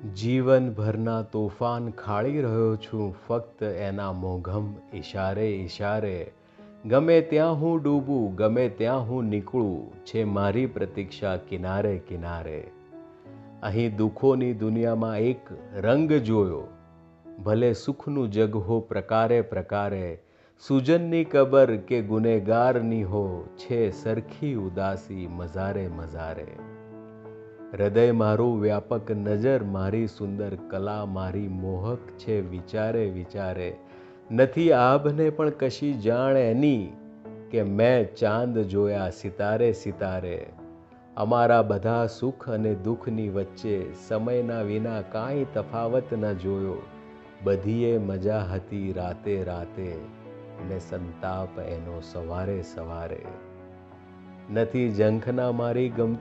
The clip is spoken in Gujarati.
જીવનભરના તોફાન ખાળી રહ્યો છું ફક્ત એના મોઘમ ઈશારે ઈશારે. ગમે ત્યાં હું ડૂબું, ગમે ત્યાં હું નીકળું, છે મારી પ્રતીક્ષા કિનારે કિનારે. અહીં દુઃખોની દુનિયામાં એક રંગ જોયો. ભલે સુખનું જગ હો પ્રકારે પ્રકારે, સુજનની કબર કે ગુનેગારની હો, છે સરખી ઉદાસી મઝારે મઝારે. હૃદય મારું વ્યાપક નજર મારી સુંદર કલા મારી મોહક છે વિચારે વિચારે. નથી આભને પણ કશી જાણ એની કે મેં ચાંદ જોયા સિતારે સિતારે. અમારા બધા સુખ અને દુઃખની વચ્ચે સમયના વિના કાંઈ તફાવત ન જોયો. બધીએ મજા હતી રાતે રાતે. ને સંતાપ એનો સવારે સવારે. નથી ઝંખના મારી ગમતી